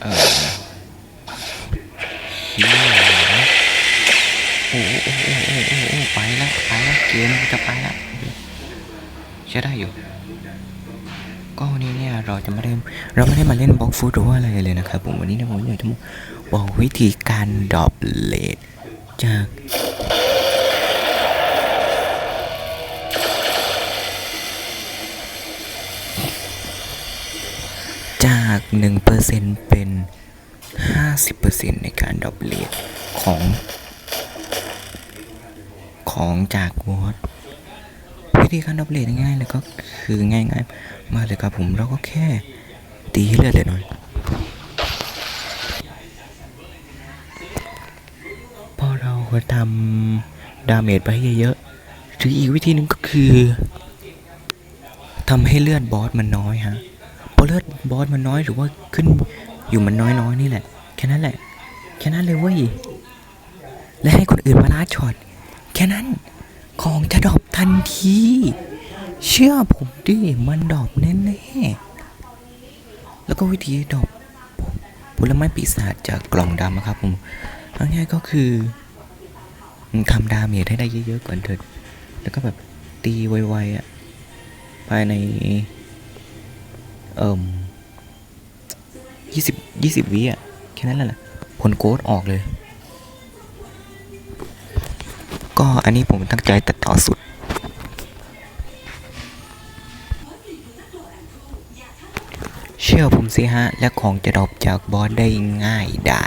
เออเฮียโอ้โอ้โอ้โอ้โอ้โอ้ไปแล้วไปแล้วเกมจะไปแล้วใช้ได้อยู่ ก็วันนี้เนี่ยเราจะไม่ได้เราไม่ได้มาเล่นบล็อกฟุตหรือว่าอะไรเลยนะครับผมวันนี้นะผมอยากจะมาบอกวิธีการดรอปเลดจาก จาก 1%เป็น 50%ในการดอปเลทของ ของจากวอตวิธีการดอปเลทง่ายๆเลยก็คือง่ายๆ มากเลยครับผมเราก็แค่ตีเลือดเลยหน่อยพอเราทำดาเมจไปเยอะๆหรืออีกวิธีหนึ่งก็คือทำให้เลือดบอสมันน้อยฮะ พอเลือดบอสมันน้อยหรือว่าขึ้นอยู่มันน้อยๆนี่แหละ แค่นั้นแหละ แค่นั้นเลยเว้ย และให้คนอื่นมาล้าช็อต แค่นั้นของจะดรอปทันที เชื่อผมดิมันดรอปแน่ๆแล้วก็วิธีดรอปผลไม้ปีศาจจากกล่องดำอะครับผมง่ายๆก็คือทำดาเมจให้ได้เยอะๆก่อนเถิด แล้วก็แบบตีไวๆอะภายใน เอ่มยี่สิบยี่สิบวิอะ แค่นั้นแหละผลโค้ดออกเลย ก็อันนี้ผมตั้งใจตัดต่อสุด เชื่อผมสิฮะ และของจะดรอปจากบอสได้ง่ายได้